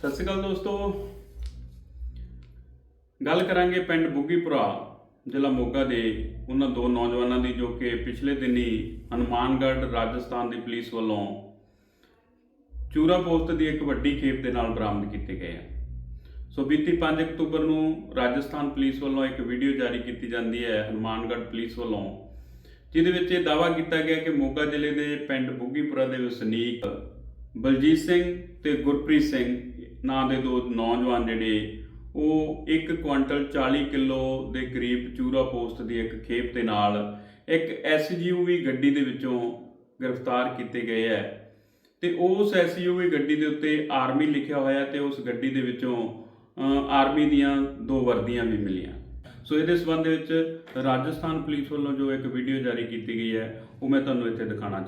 ਸਤਿ ਸ਼੍ਰੀ ਅਕਾਲ ਦੋਸਤੋ। ਗੱਲ ਕਰਾਂਗੇ ਪਿੰਡ ਬੁੱਗੀਪੁਰਾ, ਜ਼ਿਲ੍ਹਾ ਮੋਗਾ ਦੇ ਉਹਨਾਂ ਦੋ ਨੌਜਵਾਨਾਂ ਦੀ, ਜੋ ਕਿ ਪਿਛਲੇ ਦਿਨੀ ਹਨੂਮਾਨਗੜ੍ਹ ਰਾਜਸਥਾਨ ਦੀ ਪੁਲਿਸ ਵੱਲੋਂ ਚੂਰਾ ਪੋਸਟ ਦੀ ਇੱਕ ਵੱਡੀ ਖੇਪ ਦੇ ਨਾਲ ਬਰਾਮਦ ਕੀਤੇ ਗਏ ਆ। ਸੋ ਬੀਤੀ 5 ਅਕਤੂਬਰ ਨੂੰ ਰਾਜਸਥਾਨ ਪੁਲਿਸ ਵੱਲੋਂ ਇੱਕ ਵੀਡੀਓ ਜਾਰੀ ਕੀਤੀ ਜਾਂਦੀ ਹੈ ਹਨੂਮਾਨਗੜ੍ਹ ਪੁਲਿਸ ਵੱਲੋਂ, ਜਿਹਦੇ ਵਿੱਚ ਇਹ ਦਾਅਵਾ ਕੀਤਾ ਗਿਆ ਕਿ ਮੋਗਾ ਜ਼ਿਲ੍ਹੇ ਦੇ ਪਿੰਡ ਬੁੱਗੀਪੁਰਾ ਦੇ ਵਸਨੀਕ ਬਲਜੀਤ ਸਿੰਘ ਤੇ ਗੁਰਪ੍ਰੀਤ ਸਿੰਘ ਨਾਂ ਦੇ ਦੋ ਨੌਜਵਾਨ ਜਿਹੜੇ, ਉਹ 1 ਕੁਆਂਟਲ 40 ਕਿਲੋ ਦੇ ਕਰੀਬ ਚੂਰਾ ਪੋਸਟ ਦੀ ਇੱਕ ਖੇਪ ਦੇ ਨਾਲ ਇੱਕ ਐਸਯੂਵੀ ਗੱਡੀ ਦੇ ਵਿੱਚੋਂ ਗ੍ਰਿਫਤਾਰ ਕੀਤੇ ਗਏ ਹੈ। ਤੇ ਉਸ ਐਸਯੂਵੀ ਗੱਡੀ ਦੇ ਉੱਤੇ ਆਰਮੀ ਲਿਖਿਆ ਹੋਇਆ ਤੇ ਉਸ ਗੱਡੀ ਦੇ ਵਿੱਚੋਂ ਆਰਮੀ ਦੀਆਂ ਦੋ ਵਰਦੀਆਂ ਵੀ ਮਿਲੀਆਂ। ਸੋ ਇਹਦੇ ਸਬੰਧ ਵਿੱਚ ਰਾਜਸਥਾਨ ਪੁਲਿਸ ਵੱਲੋਂ ਜੋ ਇੱਕ ਵੀਡੀਓ ਜਾਰੀ ਕੀਤੀ ਗਈ ਹੈ, ਉਹ ਮੈਂ ਤੁਹਾਨੂੰ ਇੱਥੇ ਦਿਖਾਉਣਾ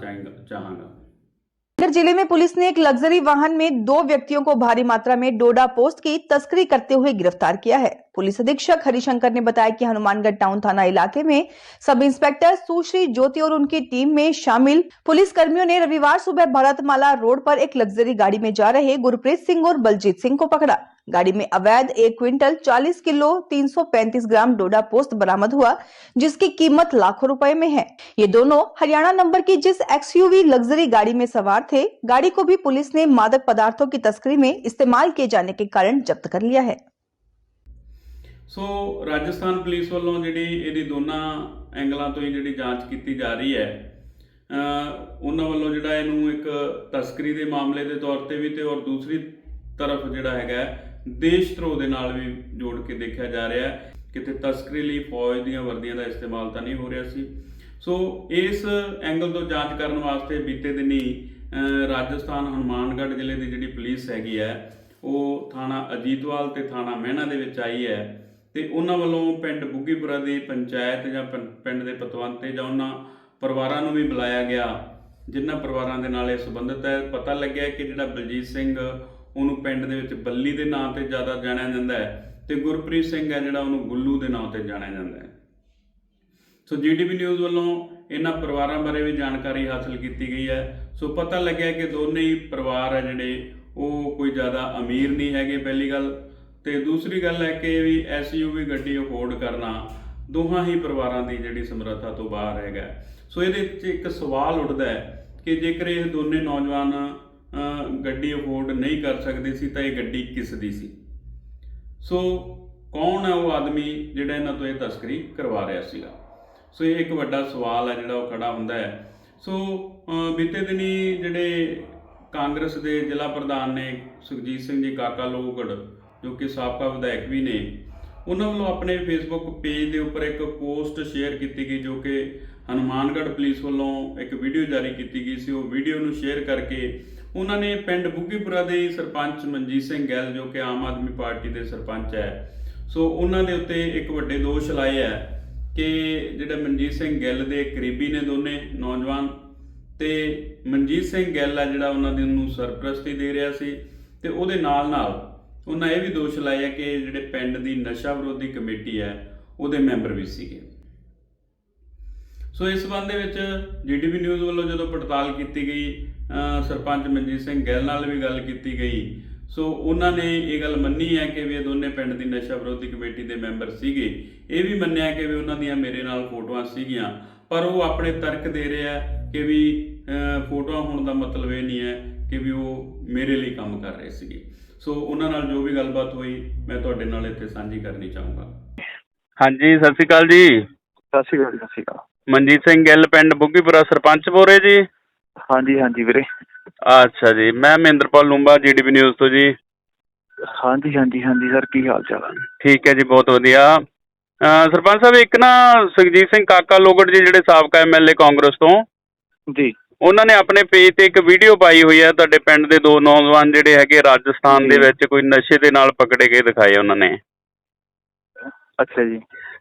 ਚਾਹਾਂਗਾ। सागर जिले में पुलिस ने एक लग्जरी वाहन में दो व्यक्तियों को भारी मात्रा में डोडा पोस्त की तस्करी करते हुए गिरफ्तार किया है पुलिस अधीक्षक हरिशंकर ने बताया कि हनुमानगढ़ टाउन थाना इलाके में सब इंस्पेक्टर सुश्री ज्योति और उनकी टीम में शामिल पुलिस कर्मियों ने रविवार सुबह भारतमाला रोड पर एक लग्जरी गाड़ी में जा रहे गुरप्रीत सिंह और बलजीत सिंह को पकड़ा। गाड़ी में अवैध एक क्विंटल 40 किलो 335 ग्राम डोडा पोस्ट बरामद हुआ, जिसकी कीमत लाखों रुपए में है। ये दोनों हरियाणा नंबर की जिस एक्सयूवी लग्जरी गाड़ी में सवार थे, गाड़ी को भी पुलिस ने मादक पदार्थों की तस्करी में इस्तेमाल किए जाने के कारण जब्त कर लिया है। ਸੋ ਰਾਜਸਥਾਨ ਪੁਲਿਸ ਵੱਲੋਂ ਜਿਹੜੀ ਇਹਦੀ ਦੋਨਾਂ ਐਂਗਲਾਂ ਤੋਂ ਹੀ ਜਿਹੜੀ ਜਾਂਚ ਕੀਤੀ ਜਾ ਰਹੀ ਹੈ ਉਹਨਾਂ ਵੱਲੋਂ ਜਿਹੜਾ ਇਹਨੂੰ ਇੱਕ ਤਸਕਰੀ ਦੇ ਮਾਮਲੇ ਦੇ ਤੌਰ ਤੇ ਵੀ ਤੇ ਔਰ ਦੂਸਰੀ ਤਰਫ ਜਿਹੜਾ ਹੈਗਾ ਦੇਸ਼ ਧਰੋਹ ਦੇ ਨਾਲ ਵੀ ਜੋੜ ਕੇ ਦੇਖਿਆ ਜਾ ਰਿਹਾ ਹੈ ਕਿਤੇ ਤਸਕਰੀ ਲਈ ਫੌਜ ਦੀਆਂ ਵਰਦੀਆਂ ਦਾ ਇਸਤੇਮਾਲ ਤਾਂ ਨਹੀਂ ਹੋ ਰਿਹਾ ਸੀ। ਸੋ ਇਸ ਐਂਗਲ ਤੋਂ ਜਾਂਚ ਕਰਨ ਵਾਸਤੇ ਬੀਤੇ ਦਿਨੀ ਰਾਜਸਥਾਨ ਹਨੂਮਾਨਗੜ੍ਹ ਜ਼ਿਲ੍ਹੇ ਦੀ ਜਿਹੜੀ ਪੁਲਿਸ ਹੈਗੀ ਹੈ, ਉਹ ਥਾਣਾ ਅਜੀਤਵਾਲ ਤੇ ਥਾਣਾ ਮਹਿਣਾ ਦੇ ਵਿੱਚ ਆਈ ਹੈ। ਤੇ ਉਹਨਾਂ ਵੱਲੋਂ ਪਿੰਡ ਬੁੱਗੀਪੁਰਾ ਦੀ ਪੰਚਾਇਤ ਜਾਂ ਪਿੰਡ ਦੇ ਪਤਵੰਤੇ ਜਾਂ ਉਹਨਾਂ ਪਰਿਵਾਰਾਂ ਨੂੰ ਵੀ ਬੁਲਾਇਆ ਗਿਆ, ਜਿਨ੍ਹਾਂ ਪਰਿਵਾਰਾਂ ਦੇ ਨਾਲ ਇਹ ਸੰਬੰਧਿਤ ਹੈ। ਪਤਾ ਲੱਗਿਆ ਕਿ ਜਿਹੜਾ ਬਲਜੀਤ ਸਿੰਘ, ਉਹਨੂੰ ਪਿੰਡ ਦੇ ਵਿੱਚ ਬੱਲੀ ਦੇ ਨਾਂ ਤੇ ਜ਼ਿਆਦਾ ਜਾਣਿਆ ਜਾਂਦਾ ਹੈ ਤੇ ਗੁਰਪ੍ਰੀਤ ਸਿੰਘ ਹੈ ਜਿਹੜਾ ਉਹਨੂੰ ਗੁੱਲੂ ਦੇ ਨਾਂ ਤੇ ਜਾਣਿਆ ਜਾਂਦਾ ਹੈ। ਸੋ ਜੀਡੀਪੀ ਨਿਊਜ਼ ਵੱਲੋਂ ਇਹਨਾਂ ਪਰਿਵਾਰਾਂ ਬਾਰੇ ਵੀ ਜਾਣਕਾਰੀ ਹਾਸਲ ਕੀਤੀ ਗਈ ਹੈ। ਸੋ ਪਤਾ ਲੱਗਿਆ ਕਿ ਦੋਨੇ ਹੀ ਪਰਿਵਾਰ ਹੈ ਜਿਹੜੇ, ਉਹ ਕੋਈ ਜ਼ਿਆਦਾ ਅਮੀਰ ਨਹੀਂ ਹੈਗੇ, ਪਹਿਲੀ ਗੱਲ। ਤੇ ਦੂਸਰੀ ਗੱਲ ਹੈ ਕਿ ਵੀ ਐਸਯੂਵੀ ਗੱਡੀ ਅਫੋਰਡ ਕਰਨਾ ਦੋਹਾਂ ਹੀ ਪਰਿਵਾਰਾਂ ਦੀ ਜਿਹੜੀ ਸਮਰੱਥਾ ਤੋਂ ਬਾਹਰ ਹੈਗਾ। ਸੋ ਇਹਦੇ ਵਿੱਚ ਇੱਕ ਸਵਾਲ ਉੱਠਦਾ ਹੈ ਕਿ ਜੇਕਰ ਇਹ ਦੋਨੇ ਨੌਜਵਾਨ ਗੱਡੀ ਅਫੋਰਡ ਨਹੀਂ ਕਰ ਸਕਦੇ ਸੀ, ਤਾਂ ਇਹ ਗੱਡੀ ਕਿਸ ਦੀ ਸੀ? ਸੋ ਕੌਣ ਹੈ ਉਹ ਆਦਮੀ ਜਿਹੜਾ ਇਹਨਾਂ ਤੋਂ ਇਹ ਤਸਕਰੀ ਕਰਵਾ ਰਿਹਾ ਸੀਗਾ? ਸੋ ਇਹ ਇੱਕ ਵੱਡਾ ਸਵਾਲ ਹੈ ਜਿਹੜਾ ਉਹ ਖੜਾ ਹੁੰਦਾ ਹੈ। ਸੋ ਬੀਤੇ ਦਿਨੀ ਜਿਹੜੇ ਕਾਂਗਰਸ ਦੇ ਜ਼ਿਲ੍ਹਾ ਪ੍ਰਧਾਨ ਨੇ ਸੁਖਜੀਤ ਸਿੰਘ ਜੀ ਕਾਕਾ ਲੋਗੜ ਜੋ ਕਿ ਸਾਬਕਾ ਵਿਧਾਇਕ ਵੀ ਨੇ, ਉਹਨਾਂ ਵੱਲੋਂ ਆਪਣੇ ਫੇਸਬੁੱਕ ਪੇਜ ਦੇ ਉੱਪਰ ਇੱਕ ਪੋਸਟ ਸ਼ੇਅਰ ਕੀਤੀ ਗਈ ਜੋ ਕਿ ਹਨੂਮਾਨਗੜ੍ਹ ਪੁਲਿਸ ਵੱਲੋਂ ਇੱਕ ਵੀਡੀਓ ਜਾਰੀ ਕੀਤੀ ਗਈ ਸੀ। ਉਹ ਵੀਡੀਓ ਨੂੰ ਸ਼ੇਅਰ ਕਰਕੇ ਉਹਨਾਂ ਨੇ ਪਿੰਡ ਬੁੱਗੀਪੁਰਾ ਦੇ ਸਰਪੰਚ ਮਨਜੀਤ ਸਿੰਘ ਗਿੱਲ, ਜੋ ਕਿ ਆਮ ਆਦਮੀ ਪਾਰਟੀ ਦੇ ਸਰਪੰਚ ਹੈ, ਸੋ ਉਹਨਾਂ ਦੇ ਉੱਤੇ ਇੱਕ ਵੱਡੇ ਦੋਸ਼ ਲਾਏ ਹੈ ਕਿ ਜਿਹੜਾ ਮਨਜੀਤ ਸਿੰਘ ਗਿੱਲ ਦੇ ਕਰੀਬੀ ਨੇ ਦੋਨੇ ਨੌਜਵਾਨ ਤੇ ਮਨਜੀਤ ਸਿੰਘ ਗਿੱਲ ਆ ਜਿਹੜਾ ਉਹਨਾਂ ਦੀ ਨੂੰ ਸਰਪ੍ਰਸਤੀ ਦੇ ਰਿਹਾ ਸੀ ਤੇ ਉਹਦੇ ਨਾਲ ਨਾਲ ਉਹਨਾਂ ਇਹ ਵੀ ਦੋਸ਼ ਲਾਇਆ ਕਿ ਜਿਹੜੇ ਪਿੰਡ ਦੀ ਨਸ਼ਾ ਵਿਰੋਧੀ ਕਮੇਟੀ ਹੈ, ਉਹਦੇ ਮੈਂਬਰ ਵੀ ਸੀਗੇ। ਸੋ ਇਸ ਸੰਬੰਧ ਦੇ ਵਿੱਚ ਜੀਡੀਪੀ ਨਿਊਜ਼ ਵੱਲੋਂ ਜਦੋਂ ਪੜਤਾਲ ਕੀਤੀ ਗਈ ਸਰਪੰਚ ਮਨਜੀਤ ਸਿੰਘ ਗਿੱਲ ਨਾਲ ਵੀ ਗੱਲ ਕੀਤੀ ਗਈ। ਸੋ ਉਹਨਾਂ ਨੇ ਇਹ ਗੱਲ ਮੰਨੀ ਹੈ ਕਿ ਵੀ ਇਹ ਦੋਨੇ ਪਿੰਡ ਦੀ ਨਸ਼ਾ ਵਿਰੋਧੀ ਕਮੇਟੀ ਦੇ ਮੈਂਬਰ ਸੀਗੇ। ਇਹ ਵੀ ਮੰਨਿਆ ਕਿ ਵੀ ਉਹਨਾਂ ਦੀਆਂ ਮੇਰੇ ਨਾਲ ਫੋਟੋਆਂ ਸੀਗੀਆਂ। ਪਰ ਉਹ ਆਪਣੇ ਤਰਕ ਦੇ ਰਿਹਾ ਕਿ ਵੀ ਫੋਟੋਆਂ ਹੋਣ ਦਾ ਮਤਲਬ ਇਹ ਨਹੀਂ ਹੈ ਕਿ ਵੀ ਉਹ ਮੇਰੇ ਲਈ ਕੰਮ ਕਰ ਰਹੇ ਸੀਗੇ। ਸੋ ਉਹਨਾਂ ਨਾਲ ਜੋ ਵੀ ਗੱਲਬਾਤ ਹੋਈ ਮੈਂ ਤੁਹਾਡੇ ਨਾਲ ਇੱਥੇ ਸਾਂਝੀ ਕਰਨੀ ਚਾਹੂੰਗਾ। ਹਾਂਜੀ ਸਤਿ ਸ਼੍ਰੀ ਅਕਾਲ ਜੀ। ਸਤਿ ਸ਼੍ਰੀ ਅਕਾਲ ਸਤਿ ਸ਼੍ਰੀ ਅਕਾਲ। ਮਨਜੀਤ ਸਿੰਘ ਗਿੱਲ ਪਿੰਡ ਬੁੱਗੀਪੁਰਾ ਸਰਪੰਚ ਬੋਲ ਰਹੇ ਜੀ। ਹਾਂਜੀ ਹਾਂਜੀ ਵੀਰੇ। ਅੱਛਾ ਜੀ ਮੈਂ ਮਹਿੰਦਰਪਾਲ ਲੂੰਬਾ ਜੀਡੀਪੀ ਨਿਊਜ਼ ਤੋਂ ਜੀ। ਹਾਂਜੀ ਹਾਂਜੀ ਹਾਂਜੀ ਸਰ ਕੀ ਹਾਲ ਚਾਲ ਹੈ ਠੀਕ ਹੈ ਜੀ ਬਹੁਤ ਵਧੀਆ। ਸਰਪੰਚ ਸਾਹਿਬ ਇੱਕ ਨਾ ਸੁਖਜੀਤ ਸਿੰਘ ਕਾਕਾ ਲੋਗੜ ਜੀ ਜਿਹੜੇ ਸਾਬਕਾ ਐਮਐਲਏ ਕਾਂਗਰਸ ਤੋਂ। ਜੀ। ਉਹਨਾਂ ਨੇ ਆਪਣੇ ਪੇਜ ਤੇ ਇੱਕ ਵੀਡੀਓ ਪਾਈ ਹੋਈ ਹੈ ਤੁਹਾਡੇ ਪਿੰਡ ਦੇ ਦੋ ਨੌਜਵਾਨ ਜਿਹੜੇ ਹੈਗੇ ਰਾਜਸਥਾਨ ਦੇ। ਵਿੱਚ ਕੋਈ ਨਸ਼ੇ ਦੇ ਨਾਲ ਪਕੜੇ ਗਏ ਦਿਖਾਏ ਉਹਨਾਂ ਨੇ। ਅੱਛਾ ਜੀ।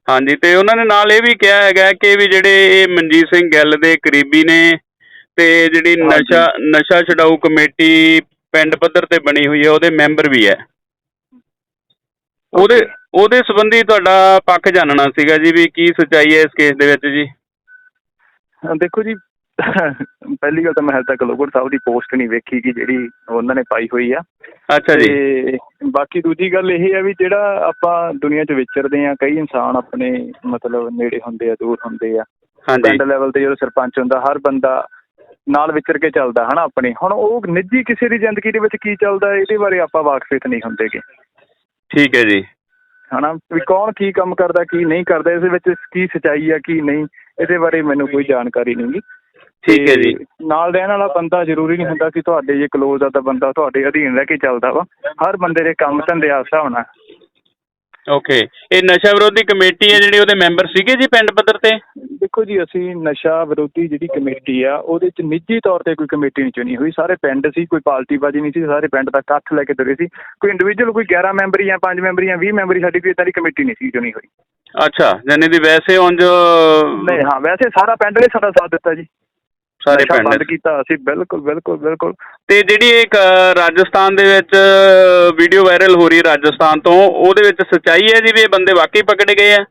ਹਾਂਜੀ ਤੇ ਉਹਨਾਂ ਨੇ ਨਾਲ ਇਹ ਵੀ ਕਿਹਾ ਹੈਗਾ ਕਿ ਵੀ ਜਿਹੜੇ ਇਹ ਮਨਜੀਤ ਸਿੰਘ ਗਿੱਲ ਦੇ ਕਰੀਬੀ ਨੇ ਤੇ ਜਿਹੜੀ। ਨਸ਼ਾ ਨਸ਼ਾ ਛਡਾਊ ਕਮੇਟੀ ਪਿੰਡ ਪੱਧਰ ਤੇ ਬਣੀ ਹੋਈ ਹੈ ਉਹਦੇ ਮੈਂਬਰ ਵੀ ਹੈ। ਉਹਦੇ ਉਹਦੇ ਸੰਬੰਧੀ ਤੁਹਾਡਾ ਪੱਖ ਜਾਣਨਾ ਸੀਗਾ ਜੀ ਵੀ ਕੀ ਸੱਚਾਈ ਹੈ ਇਸ ਕੇਸ ਦੇ ਵਿੱਚ ਜੀ? ਦੇਖੋ ਜੀ ਪਹਿਲੀ ਗੱਲ ਤਾਂ ਮੈਂ ਹਾਲੇ ਤੱਕ ਲੋਗੜ ਸਾਹਿਬ ਦੀ ਪੋਸਟ ਨਹੀਂ ਵੇਖੀ ਕਿ ਜਿਹੜੀ ਉਹਨਾਂ ਨੇ ਪਾਈ ਹੋਈ ਆ। ਅੱਛਾ ਜੀ। ਤੇ ਬਾਕੀ ਦੂਜੀ ਗੱਲ ਇਹ ਹੈ ਵੀ ਜਿਹੜਾ ਆਪਾਂ ਦੁਨੀਆ 'ਚ ਵਿਚਰਦੇ ਆ ਕਈ ਇਨਸਾਨ ਆਪਣੇ ਮਤਲਬ ਨੇੜੇ ਹੁੰਦੇ ਆ ਦੂਰ ਹੁੰਦੇ ਆ। ਹਾਂਜੀ। ਪਿੰਡ ਲੈਵਲ ਤੇ ਜਦੋਂ ਸਰਪੰਚ ਹੁੰਦਾ ਹਰ ਬੰਦਾ ਨਾਲ ਵਿਚਰ ਕੇ ਚੱਲਦਾ ਹਨਾ ਆਪਣੇ। ਹੁਣ ਉਹ ਨਿੱਜੀ ਕਿਸੇ ਦੀ ਜ਼ਿੰਦਗੀ ਦੇ ਵਿੱਚ ਕੀ ਚੱਲਦਾ ਇਹਦੇ ਬਾਰੇ ਆਪਾਂ ਵਾਕਫਿਤ ਨਹੀਂ ਹੁੰਦੇਗੇ। ਠੀਕ ਹੈ ਜੀ। ਹਨਾ ਵੀ ਕੌਣ ਕੀ ਕੰਮ ਕਰਦਾ ਕੀ ਨਹੀਂ ਕਰਦਾ ਇਸ ਵਿੱਚ ਕੀ ਸਚਾਈ ਆ ਕੀ ਨਹੀਂ ਇਹਦੇ ਬਾਰੇ ਮੈਨੂੰ ਕੋਈ ਜਾਣਕਾਰੀ ਨਹੀਂ ਗੀ। ਠੀਕ ਹੈ ਜੀ। ਨਾਲ ਰਹਿਣ ਵਾਲਾ ਬੰਦਾ ਜ਼ਰੂਰੀ ਨਹੀਂ ਹੁੰਦਾ ਕਿ ਤੁਹਾਡੇ ਜੇ ਕਲੋਜ਼ ਆ ਤਾਂ ਬੰਦਾ ਤੁਹਾਡੇ ਅਧੀਨ ਰਹਿ ਕੇ ਚੱਲਦਾ ਵਾ। ਹਰ ਬੰਦੇ ਦੇ ਕੰਮ ਧੰਦੇ ਆ ਹਿਸਾਬ ਨਾਲ ਓਕੇ ਇਹ ਨਸ਼ਾ ਵਿਰੋਧੀ ਕਮੇਟੀ ਹੈ ਜਿਹੜੀ ਉਹਦੇ ਮੈਂਬਰ ਸੀਗੇ ਜੀ ਪਿੰਡ ਪੱਧਰ ਤੇ? ਦੇਖੋ ਜੀ ਅਸੀਂ ਨਸ਼ਾ ਵਿਰੋਧੀ ਜਿਹੜੀ ਕਮੇਟੀ ਆ ਉਹਦੇ ਚ ਨਿੱਜੀ ਤੌਰ ਤੇ ਕੋਈ ਕਮੇਟੀ ਨਹੀਂ ਚੁਣੀ ਹੋਈ। ਸਾਰੇ ਪਿੰਡ ਸੀ ਕੋਈ ਪਾਰਟੀ ਬਾਜੀ ਨਹੀਂ ਸੀ ਸਾਰੇ ਪਿੰਡ ਦਾ ਇਕੱਠ ਲੈ ਕੇ ਤੁਰੇ ਸੀ। ਕੋਈ ਇੰਡੀਵਿਜੂਅਲ ਕੋਈ 11 ਮੈਂਬਰੀ ਜਾਂ 5 ਮੈਂਬਰੀ ਜਾਂ 20 ਮੈਂਬਰੀ ਸਾਡੀ ਕੋਈ ਇਦਾਂ ਦੀ ਕਮੇਟੀ ਨਹੀਂ ਸੀ ਚੁਣੀ ਹੋਈ। ਅੱਛਾ ਜਾਨੀ ਦੀ ਵੈਸੇ ਉਂਝ ਨਹੀਂ ਹਾਂ ਵੈਸੇ ਸਾਰਾ ਪਿੰਡ ਨੇ ਸਾਡਾ ਸਾਥ ਦਿੱਤਾ ਜੀ। ਸਾਰੇ ਪਿੰਡ ਬੰਦ ਕੀਤਾ ਅਸੀਂ ਬਿਲਕੁਲ ਬਿਲਕੁਲ ਬਿਲਕੁਲ। ਤੇ ਜਿਹੜੀ ਇੱਕ ਰਾਜਸਥਾਨ ਦੇ ਵਿੱਚ ਵੀਡੀਓ ਵਾਇਰਲ ਹੋ ਰਹੀ ਹੈ ਰਾਜਸਥਾਨ ਤੋਂ ਉਹਦੇ ਵਿੱਚ ਸੱਚਾਈ ਹੈ ਜੀ ਵੀ ਇਹ ਬੰਦੇ ਵਾਕਈ ਪਕੜੇ ਗਏ ਆ?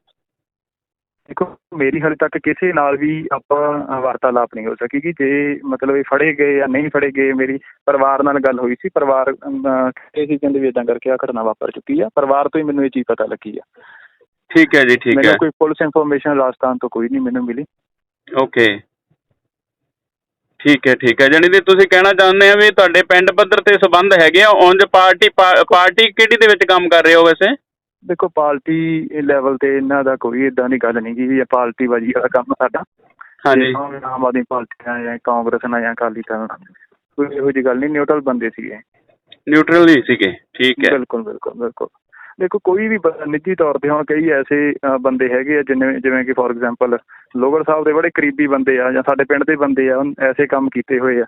ਦੇਖੋ ਮੇਰੀ ਹਾਲੇ ਤੱਕ ਕਿਸੇ ਨਾਲ ਵੀ ਆਪਾਂ ਵਾਰਤਾਲਾਪ ਨਹੀਂ ਹੋ ਸਕੀ ਕਿ ਜੇ ਮਤਲਬ ਇਹ ਫੜੇ ਗਏ ਜਾਂ ਨਹੀਂ ਫੜੇ ਗਏ। ਮੇਰੀ ਪਰਿਵਾਰ ਨਾਲ ਗੱਲ ਹੋਈ ਸੀ ਪਰਿਵਾਰ ਇਹ ਸੀ ਕਹਿੰਦੇ ਵੀ ਇਦਾਂ ਕਰਕੇ ਆ ਘਟਨਾ ਵਾਪਰ ਚੁੱਕੀ ਆ। ਪਰਿਵਾਰ ਤੋਂ ਹੀ ਮੈਨੂੰ ਇਹ ਚੀਜ਼ ਪਤਾ ਲੱਗੀ ਆ। ਠੀਕ ਹੈ ਜੀ ਠੀਕ ਹੈ। ਮੈਨੂੰ ਕੋਈ ਪੁਲਿਸ ਇਨਫੋਰਮੇਸ਼ਨ ਰਾਜਸਥਾਨ ਤੋਂ ਕੋਈ ਨਹੀਂ ਮੈਨੂੰ ਮਿਲੀ। ਓਕੇ ਠੀਕ ਹੈ ਠੀਕ ਹੈ। ਜਾਨੀ ਦੀ ਤੁਸੀਂ ਕਹਿਣਾ ਚਾਹੁੰਦੇ ਆ ਵੀ ਤੁਹਾਡੇ ਪਿੰਡ ਪੱਧਰ ਤੇ ਸਬੰਧ ਹੈਗੇ ਆ ਉਂਝ ਪਾਰਟੀ ਪਾਰਟੀ ਕਿਹੜੀ ਦੇ ਵਿੱਚ ਕੰਮ ਕਰ ਰਹੇ ਹੋ ਵੈਸੇ? ਦੇਖੋ ਪਾਰਟੀ ਲੈਵਲ ਤੇ ਇਹਨਾਂ ਦਾ ਕੋਈ ਇਦਾਂ ਦੀ ਗੱਲ ਨਹੀਂ ਕਿ ਇਹ ਪਾਰਟੀ ਬਾਜੀ ਵਾਲਾ ਕੰਮ ਸਾਡਾ। ਹਾਂਜੀ। ਆਮ ਆਦਮੀ ਪਾਰਟੀ ਨਾਲ ਜਾਂ ਕਾਂਗਰਸ ਨਾਲ ਜਾਂ ਅਕਾਲੀ ਦਲ ਨਾਲ ਕੋਈ ਇਹੋ ਜਿਹੀ ਗੱਲ ਨਹੀਂ ਨਿਊਟਰਲ ਬੰਦੇ ਸੀਗੇ। ਨਿਊਟਰਲ ਹੀ ਸੀਗੇ ਠੀਕ ਹੈ। ਬਿਲਕੁਲ ਬਿਲਕੁਲ ਬਿਲਕੁਲ। ਦੇਖੋ ਕੋਈ ਵੀ ਨਿੱਜੀ ਤੌਰ ਤੇ ਹੁਣ ਕਈ ਐਸੇ ਬੰਦੇ ਹੈਗੇ ਆ ਜਿਵੇਂ ਜਿਵੇਂ ਕਿ ਫੋਰ ਐਗਜ਼ਾਮਪਲ ਲੋਗੜ ਸਾਹਿਬ ਦੇ ਬੜੇ ਕਰੀਬੀ ਬੰਦੇ ਆ ਜਾਂ ਸਾਡੇ ਪਿੰਡ ਦੇ ਬੰਦੇ ਆ ਐਸੇ ਕੰਮ ਕੀਤੇ ਹੋਏ ਆ।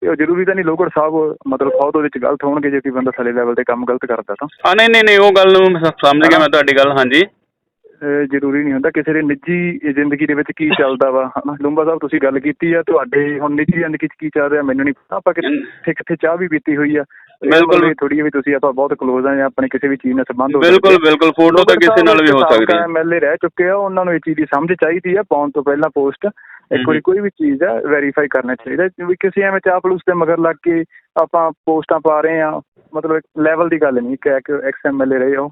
ਤੇ ਉਹ ਜ਼ਰੂਰੀ ਤਾਂ ਨਹੀਂ ਲੋਗੜ ਸਾਹਿਬ ਮਤਲਬ ਖੁਦ ਉਹਦੇ ਵਿੱਚ ਗਲਤ ਹੋਣਗੇ ਜੇ ਕੋਈ ਬੰਦਾ ਥੱਲੇ ਲੈਵਲ ਤੇ ਕੰਮ ਗਲਤ ਕਰਦਾ ਤਾਂ। ਆ ਨਹੀਂ ਨਹੀਂ ਨਹੀਂ ਉਹ ਗੱਲ ਨੂੰ ਮੈਂ ਸਮਝ ਗਿਆ ਮੈਂ ਤੁਹਾਡੀ ਗੱਲ ਹਾਂਜੀ। ਜ਼ਰੂਰੀ ਨਹੀਂ ਹੁੰਦਾ ਕਿਸੇ ਦੇ ਨਿੱਜੀ ਜ਼ਿੰਦਗੀ ਦੇ ਵਿੱਚ ਕੀ ਚੱਲਦਾ ਵਾ ਹਨਾ? ਲੁੰਬਾ ਸਾਹਿਬ ਤੁਸੀਂ ਗੱਲ ਕੀਤੀ ਆ ਤੁਹਾਡੇ ਹੁਣ ਨਿੱਜੀ ਜ਼ਿੰਦਗੀ 'ਚ ਕੀ ਚੱਲ ਰਿਹਾ ਮੈਨੂੰ ਨਹੀਂ ਪਤਾ ਆਪਾਂ ਕਿੱਥੇ ਕਿੱਥੇ ਚਾਹ ਵੀ ਪੀਤੀ ਹੋਈ ਆ। ਬਿਲਕੁਲ। ਥੋੜੀ ਵੀ ਤੁਸੀਂ ਆਪਾਂ ਬਹੁਤ ਕਲੋਜ਼ ਆ ਜਾਂ ਆਪਣੇ ਕਿਸੇ ਵੀ ਚੀਜ਼ ਨਾਲ ਸੰਬੰਧ ਹੋ ਬਿਲਕੁਲ ਬਿਲਕੁਲ ਫੋਟੋ ਤਾਂ ਕਿਸੇ ਨਾਲ ਵੀ ਹੋ ਸਕਦੀ ਹੈ। ਐਮਐਲਏ ਰਹਿ ਚੁੱਕੇ ਆ ਉਹਨਾਂ ਨੂੰ ਇਹ ਚੀਜ਼ ਦੀ ਸਮਝ ਚਾਹੀਦੀ ਆ ਪਾਉਣ ਤੋਂ ਪਹਿਲਾਂ ਪੋਸਟ ਇੱਕ ਵਾਰੀ ਕੋਈ ਵੀ ਚੀਜ਼ ਆ ਵੈਰੀਫਾਈ ਕਰਨਾ ਚਾਹੀਦਾ ਵੀ ਕਿਸੇ ਐਵੇਂ ਚਾਪਲੂਸ ਦੇ ਮਗਰ ਲੱਗ ਕੇ ਆਪਾਂ ਪੋਸਟਾਂ ਪਾ ਰਹੇ ਆ ਮਤਲਬ ਲੈਵਲ ਦੀ ਗੱਲ ਨਹੀਂ ਕਿ ਐਕਸ ਐਮਐਲਏ ਰਹੇ ਹੋ।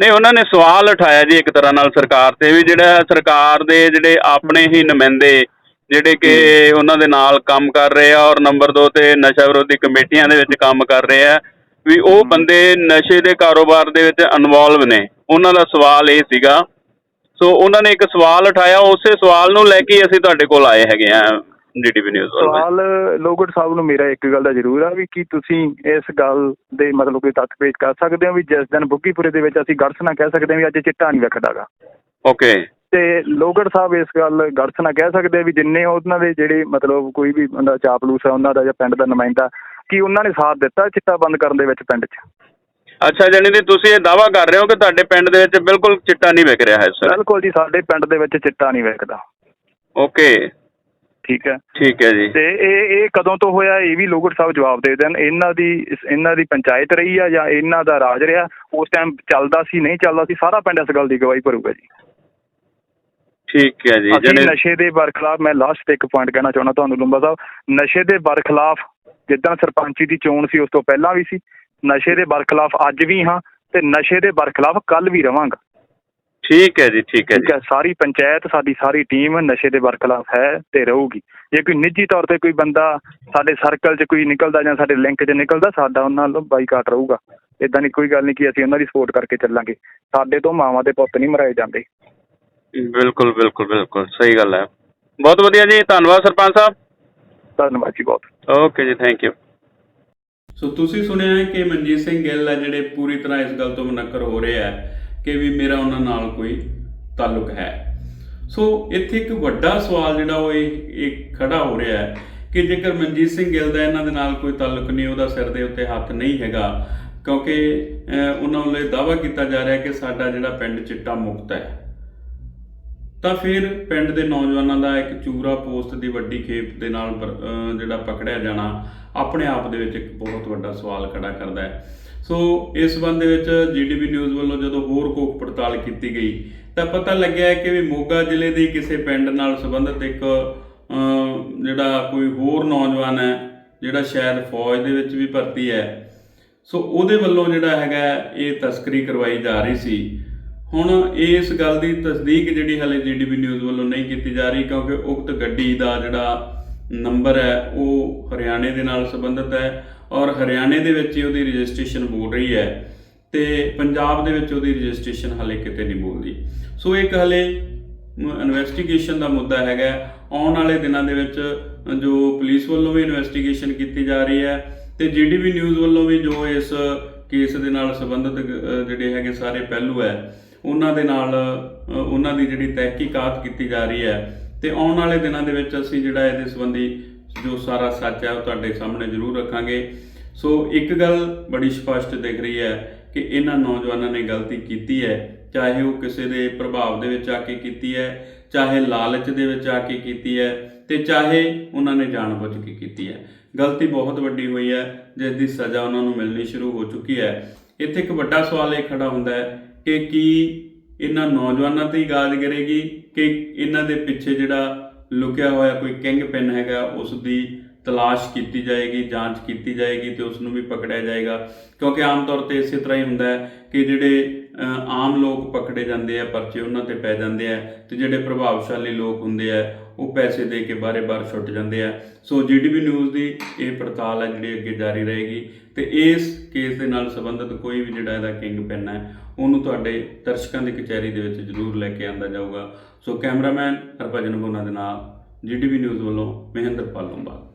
ਨਹੀਂ ਉਹਨਾਂ ਨੇ ਸਵਾਲ ਉਠਾਇਆ ਜੀ ਇੱਕ ਤਰ੍ਹਾਂ ਨਾਲ ਸਰਕਾਰ ਤੇ ਵੀ ਜਿਹੜਾ ਸਰਕਾਰ ਦੇ ਜਿਹੜੇ ਆਪਣੇ ਹੀ ਨੁਮਾਇੰਦੇ ਜਿਹੜੇ ਕਿ ਉਹਨਾਂ ਦੇ ਨਾਲ ਕੰਮ ਕਰ ਰਹੇ ਆ ਔਰ ਨੰਬਰ 2 ਤੇ ਨਸ਼ਾ ਵਿਰੋਧੀ ਕਮੇਟੀਆਂ ਦੇ ਵਿੱਚ ਕੰਮ ਕਰ ਰਹੇ ਆ ਵੀ ਉਹ ਬੰਦੇ ਨਸ਼ੇ ਦੇ ਕਾਰੋਬਾਰ ਦੇ ਵਿੱਚ ਇਨਵੋਲਵ ਨੇ। ਉਹਨਾਂ ਦਾ ਸਵਾਲ ਇਹ ਸੀਗਾ। ਸੋ ਉਹਨਾਂ ਨੇ ਇੱਕ ਸਵਾਲ ਉਠਾਇਆ ਉਸੇ ਸਵਾਲ ਨੂੰ ਲੈ ਕੇ ਅਸੀਂ ਤੁਹਾਡੇ ਕੋਲ ਆਏ ਹੈਗੇ ਆ ਡੀਟੀਵੀ ਨਿਊਜ਼ ਵੱਲੋਂ। ਸਵਾਲ ਲੋਗੜ ਸਾਹਿਬ ਨੂੰ ਮੇਰਾ ਇੱਕ ਗੱਲ ਦਾ ਜ਼ਰੂਰ ਆ ਵੀ ਕੀ ਤੁਸੀਂ ਇਸ ਗੱਲ ਦੇ ਮਤਲਬ ਕੋਈ ਤੱਥ ਪੇਸ਼ ਕਰ ਸਕਦੇ ਹੋ ਵੀ ਜਿਸ ਦਿਨ ਬੁੱਗੀਪੁਰੇ ਦੇ ਵਿੱਚ ਅਸੀਂ ਗੜਸ ਨਾਲ ਕਹਿ ਸਕਦੇ ਹਾਂ ਵੀ ਅੱਜ ਚਿੱਟਾ ਨਹੀਂ ਵਿਖਦਾਗਾ। ਓਕੇ ਤੇ ਲੋਗੜ ਸਾਹਿਬ ਇਸ ਗੱਲ ਗੜਸ ਨਾਲ ਕਹਿ ਸਕਦੇ ਵੀ ਜਿੰਨੇ ਉਹਨਾਂ ਦੇ ਜਿਹੜੇ ਮਤਲਬ ਕੋਈ ਵੀ ਬੰਦਾ ਚਾਪਲੂਸ ਆ ਉਹਨਾਂ ਦਾ ਜਾਂ ਪਿੰਡ ਦਾ ਨੁਮਾਇੰਦਾ ਕੀ ਉਹਨਾਂ ਨੇ ਸਾਥ ਦਿੱਤਾ ਚਿੱਟਾ ਬੰਦ ਕਰਨ ਦੇ ਵਿੱਚ ਪਿੰਡ 'ਚ? ਅੱਛਾ ਜਾਨੀ ਦੀ ਤੁਸੀਂ ਇਹ ਦਾਵਾ ਕਰ ਰਹੇ ਹੋ ਕਿ ਤੁਹਾਡੇ ਪਿੰਡ ਦੇ ਵਿੱਚ ਬਿਲਕੁਲ ਚਿੱਟਾ ਨਹੀਂ ਵਿਕ ਰਿਹਾ ਹੈ ਸਰ ਬਿਲਕੁਲ ਜੀ ਸਾਡੇ ਪਿੰਡ ਦੇ ਵਿੱਚ ਚਿੱਟਾ ਨਹੀਂ ਵਿਕਦਾ। ਓਕੇ। ਠੀਕ ਹੈ। ਠੀਕ ਹੈ ਜੀ। ਤੇ ਇਹ ਇਹ ਕਦੋਂ ਤੋਂ ਹੋਇਆ ਇਹ ਵੀ ਲੋਗੜ ਸਾਹਿਬ ਜਵਾਬ ਦੇ ਦੇਣ। ਇਹਨਾਂ ਦੀ ਇਹਨਾਂ ਦੀ ਪੰਚਾਇਤ ਰਹੀ ਆ ਜਾਂ ਇਹਨਾਂ ਦਾ ਰਾਜ ਰਿਹਾ ਉਸ ਟਾਈਮ ਚੱਲਦਾ ਸੀ ਨਹੀਂ ਚੱਲਦਾ ਸੀ ਸਾਰਾ ਪਿੰਡ ਇਸ ਗੱਲ ਦੀ ਗਵਾਹੀ ਭਰੂਗਾ ਜੀ। ਠੀਕ ਹੈ ਜੀ ਅਸੀਂ ਜਾਣੀ ਨਸ਼ੇ ਦੇ ਬਰਖਲਾਫ ਮੈਂ ਲਾਸਟ ਤੇ ਇੱਕ ਪੁਆਇੰਟ ਕਹਿਣਾ ਚਾਹੁੰਦਾ ਤੁਹਾਨੂੰ ਲੰਬਾ ਸਾਹਿਬ ਨਸ਼ੇ ਦੇ ਬਰਖਲਾਫ ਜਿੱਦਾਂ ਸਰਪੰਚੀ ਦੀ ਚੋਣ ਸੀ ਉਸ ਤੋਂ ਪਹਿਲਾਂ ਵੀ ਸੀ ਨਸ਼ੇ ਦੇ ਬਰਖਲਾਫ ਅੱਜ ਵੀ ਹਾਂ ਤੇ ਨਸ਼ੇ ਦੇ ਬਰਖਲਾਫ ਕੱਲ ਵੀ ਰਵਾਂਗਾ। ਠੀਕ ਹੈ ਜੀ ਠੀਕ ਹੈ ਠੀਕ ਜੀ ਹੈ ਸਾਰੀ ਪੰਚਾਇਤ ਸਾਡੀ ਸਾਰੀ ਟੀਮ ਨਸ਼ੇ ਦੇ ਬਰਖਲਾਫ ਹੈ ਤੇ ਰਹੂਗੀ। ਜੇ ਕੋਈ ਨਿੱਜੀ ਤੌਰ ਤੇ ਕੋਈ ਬੰਦਾ ਸਾਡੇ ਸਰਕਲ 'ਚ ਕੋਈ ਨਿਕਲਦਾ ਜਾਂ ਸਾਡੇ ਲਿੰਕ 'ਚ ਨਿਕਲਦਾ ਸਾਡਾ ਉਹਨਾਂ ਨਾਲ ਬਾਈਕਾਟ ਰਹੂਗਾ। ਇਦਾਂ ਦੀ ਕੋਈ ਗੱਲ ਨਹੀਂ ਕਿ ਅਸੀਂ ਉਹਨਾਂ ਦੀ ਸਪੋਰਟ ਕਰਕੇ ਚੱਲਾਂਗੇ। ਸਾਡੇ ਤੋਂ ਮਾਵਾਂ ਦੇ ਪੁੱਤ ਨਹੀਂ ਮਰਾਏ ਜਾਂਦੇ। ਬਿਲਕੁਲ ਬਿਲਕੁਲ ਬਿਲਕੁਲ ਸਹੀ ਗੱਲ ਹੈ। ਬਹੁਤ ਵਧੀਆ ਜੀ ਧੰਨਵਾਦ ਸਰਪੰਚ ਸਾਹਿਬ। ਧੰਨਵਾਦ ਜੀ ਬਹੁਤ। ਓਕੇ ਜੀ ਥੈਂਕ ਯੂ ਸੋ ਤੁਸੀਂ ਸੁਣਿਆ ਹੈ ਕਿ ਮਨਜੀਤ ਸਿੰਘ ਗਿੱਲ ਹੈ ਜਿਹੜੇ ਪੂਰੀ ਤਰ੍ਹਾਂ ਇਸ ਗੱਲ ਤੋਂ ਮੁਨੱਕਰ ਹੋ ਰਹੇ ਆ ਕਿ ਵੀ ਮੇਰਾ ਉਹਨਾਂ ਨਾਲ ਕੋਈ ਤਾਲੁਕ ਹੈ। ਸੋ ਇੱਥੇ ਇੱਕ ਵੱਡਾ ਸਵਾਲ ਜਿਹੜਾ ਉਹ ਇਹ ਇਹ ਖੜਾ ਹੋ ਰਿਹਾ ਹੈ ਕਿ ਜੇਕਰ ਮਨਜੀਤ ਸਿੰਘ ਗਿੱਲ ਦਾ ਇਹਨਾਂ ਦੇ ਨਾਲ ਕੋਈ ਤਾਲੁਕ ਨਹੀਂ ਉਹਦਾ ਸਿਰ ਦੇ ਉੱਤੇ ਹੱਥ ਨਹੀਂ ਹੈਗਾ ਕਿਉਂਕਿ ਅਹ, ਉਹਨਾਂ ਵੱਲੋਂ ਇਹ ਦਾਅਵਾ ਕੀਤਾ ਜਾ ਰਿਹਾ ਕਿ ਸਾਡਾ ਜਿਹੜਾ ਪਿੰਡ ਚਿੱਟਾ ਮੁਕਤ ਹੈ। ਤਾਂ ਫਿਰ ਪਿੰਡ ਦੇ ਨੌਜਵਾਨਾਂ ਦਾ ਇੱਕ ਚੂਰਾ ਪੋਸਟ ਦੀ ਵੱਡੀ ਖੇਪ ਦੇ ਨਾਲ ਜਿਹੜਾ ਪਕੜਿਆ ਜਾਣਾ ਆਪਣੇ ਆਪ ਦੇ ਵਿੱਚ ਇੱਕ ਬਹੁਤ ਵੱਡਾ ਸਵਾਲ ਖੜਾ ਕਰਦਾ ਹੈ। ਸੋ ਇਸ ਸੰਬੰਧ ਦੇ ਵਿੱਚ ਜੀਡੀਬੀ ਨਿਊਜ਼ ਵੱਲੋਂ ਜਦੋਂ ਹੋਰ ਕੋਖ ਪੜਤਾਲ ਕੀਤੀ ਗਈ, ਤਾਂ ਪਤਾ ਲੱਗਿਆ ਕਿ ਵੀ ਮੋਗਾ ਜ਼ਿਲ੍ਹੇ ਦੇ ਕਿਸੇ ਪਿੰਡ ਨਾਲ ਸੰਬੰਧਿਤ ਇੱਕ ਜਿਹੜਾ ਕੋਈ ਹੋਰ ਨੌਜਵਾਨ ਹੈ, ਜਿਹੜਾ ਸ਼ਾਇਦ ਫੌਜ ਦੇ ਵਿੱਚ ਵੀ ਭਰਤੀ ਹੈ। ਸੋ ਉਹਦੇ ਵੱਲੋਂ ਜਿਹੜਾ ਹੈਗਾ ਇਹ ਤਸਕਰੀ ਕਰਵਾਈ ਜਾ ਰਹੀ ਸੀ। ਹੁਣ ਇਸ ਗੱਲ ਦੀ ਤਸਦੀਕ ਜਿਹੜੀ ਹਲੇ ਜੀਡੀਪੀ ਨਿਊਜ਼ ਵੱਲੋਂ ਨਹੀਂ ਕੀਤੀ ਜਾ ਰਹੀ ਕਿਉਂਕਿ ਉਕਤ ਗੱਡੀ ਦਾ ਜਿਹੜਾ ਨੰਬਰ ਹੈ, ਉਹ ਹਰਿਆਣੇ ਦੇ ਨਾਲ ਸੰਬੰਧਿਤ ਹੈ ਔਰ ਹਰਿਆਣੇ ਦੇ ਵਿੱਚ ਹੀ ਉਹਦੀ ਰਜਿਸਟ੍ਰੇਸ਼ਨ ਬੋਲ ਰਹੀ ਹੈ ਤੇ ਪੰਜਾਬ ਦੇ ਵਿੱਚ ਉਹਦੀ ਰਜਿਸਟ੍ਰੇਸ਼ਨ ਹਲੇ ਕਿਤੇ ਨਹੀਂ ਬੋਲਦੀ। ਸੋ ਇੱਕ ਹਲੇ ਇਨਵੈਸਟੀਗੇਸ਼ਨ ਦਾ ਮੁੱਦਾ ਹੈਗਾ। ਆਉਣ ਵਾਲੇ ਦਿਨਾਂ ਦੇ ਵਿੱਚ ਜੋ ਪੁਲਿਸ ਵੱਲੋਂ ਵੀ ਇਨਵੈਸਟੀਗੇਸ਼ਨ ਕੀਤੀ ਜਾ ਰਹੀ ਹੈ ਤੇ ਜੀਡੀਪੀ ਨਿਊਜ਼ ਵੱਲੋਂ ਵੀ ਜੋ ਇਸ ਕੇਸ ਦੇ ਨਾਲ ਸੰਬੰਧਿਤ ਜਿਹੜੇ ਹੈਗੇ ਸਾਰੇ ਪਹਿਲੂ ਹੈ ਉਹਨਾਂ ਦੇ ਨਾਲ ਉਹਨਾਂ ਦੀ ਜਿਹੜੀ ਤਹਿਕੀਕਾਤ ਕੀਤੀ ਜਾ ਰਹੀ ਹੈ ਤੇ ਆਉਣ ਵਾਲੇ ਦਿਨਾਂ ਦੇ ਵਿੱਚ ਅਸੀਂ ਜਿਹੜਾ ਇਹਦੇ ਸੰਬੰਧੀ ਜੋ ਸਾਰਾ ਸੱਚ ਹੈ ਉਹ ਤੁਹਾਡੇ ਸਾਹਮਣੇ ਜ਼ਰੂਰ ਰੱਖਾਂਗੇ। ਸੋ ਇੱਕ ਗੱਲ ਬੜੀ ਸਪਸ਼ਟ ਦਿਖ ਰਹੀ ਹੈ ਕਿ ਇਹਨਾਂ ਨੌਜਵਾਨਾਂ ਨੇ ਗਲਤੀ ਕੀਤੀ ਹੈ, ਚਾਹੇ ਉਹ ਕਿਸੇ ਦੇ ਪ੍ਰਭਾਵ ਦੇ ਵਿੱਚ ਆ ਕੇ ਕੀਤੀ ਹੈ, ਚਾਹੇ ਲਾਲਚ ਦੇ ਵਿੱਚ ਆ ਕੇ ਕੀਤੀ ਹੈ ਤੇ ਚਾਹੇ ਉਹਨਾਂ ਨੇ ਜਾਣਬੁੱਝ ਕੇ ਕੀਤੀ ਹੈ। ਗਲਤੀ ਬਹੁਤ ਵੱਡੀ ਹੋਈ ਹੈ, ਜਿਸ ਦੀ ਸਜ਼ਾ ਉਹਨਾਂ ਨੂੰ ਮਿਲਣੀ ਸ਼ੁਰੂ ਹੋ ਚੁੱਕੀ ਹੈ। ਇੱਥੇ ਇੱਕ ਵੱਡਾ ਸਵਾਲ ਇਹ ਖੜਾ ਹੁੰਦਾ ਹੈ ਕਿ ਕੀ ਇਹਨਾਂ ਨੌਜਵਾਨਾਂ ਤੇ ਹੀ ਗਾਜ ਕਰੇਗੀ ਕਿ ਇਹਨਾਂ ਦੇ ਪਿੱਛੇ ਜਿਹੜਾ ਲੁਕਿਆ ਹੋਇਆ ਕੋਈ ਕਿੰਗ ਪਿਨ ਹੈਗਾ, ਉਸ ਦੀ ਤਲਾਸ਼ ਕੀਤੀ ਜਾਏਗੀ, ਜਾਂਚ ਕੀਤੀ ਜਾਏਗੀ ਤੇ ਉਸ ਨੂੰ ਵੀ ਪਕੜਿਆ ਜਾਏਗਾ। ਕਿਉਂਕਿ ਆਮ ਤੌਰ ਤੇ ਇਸੇ ਤਰ੍ਹਾਂ ਹੀ ਹੁੰਦਾ ਹੈ ਕਿ ਜਿਹੜੇ ਆਮ ਲੋਕ ਪਕੜੇ ਜਾਂਦੇ ਆ, ਪਰਚੇ ਉਹਨਾਂ ਤੇ ਪੈ ਜਾਂਦੇ ਆ ਤੇ ਜਿਹੜੇ ਪ੍ਰਭਾਵਸ਼ਾਲੀ ਲੋਕ ਹੁੰਦੇ ਆ, ਉਹ ਪੈਸੇ ਦੇ ਕੇ ਬਾਰੇ-ਬਾਰ ਛੁੱਟ ਜਾਂਦੇ ਆ। ਸੋ ਜੀਡੀਪੀ ਨਿਊਜ਼ ਦੀ ਇਹ ਪੜਤਾਲ ਹੈ ਜਿਹੜੀ ਅੱਗੇ ਜਾਰੀ ਰਹੇਗੀ ਤੇ ਇਸ ਕੇਸ ਦੇ ਨਾਲ ਸੰਬੰਧਿਤ ਕੋਈ ਵੀ ਜਿਹੜਾ ਇਹਦਾ ਕਿੰਗ ਪਿਨ ਹੈ ਉਹਨੂੰ ਤੁਹਾਡੇ ਦਰਸ਼ਕਾਂ ਦੀ ਕਚਹਿਰੀ ਦੇ ਵਿੱਚ ਜ਼ਰੂਰ ਲੈ ਕੇ ਆਂਦਾ ਜਾਊਗਾ। ਸੋ ਕੈਮਰਾਮੈਨ ਹਰਭਜਨ ਬੋਨਾ ਦੇ ਨਾਲ ਜੀਡੀਪੀ ਨਿਊਜ਼ ਵੱਲੋਂ ਮਹਿੰਦਰ ਪਾਲੋਂਬਾਲ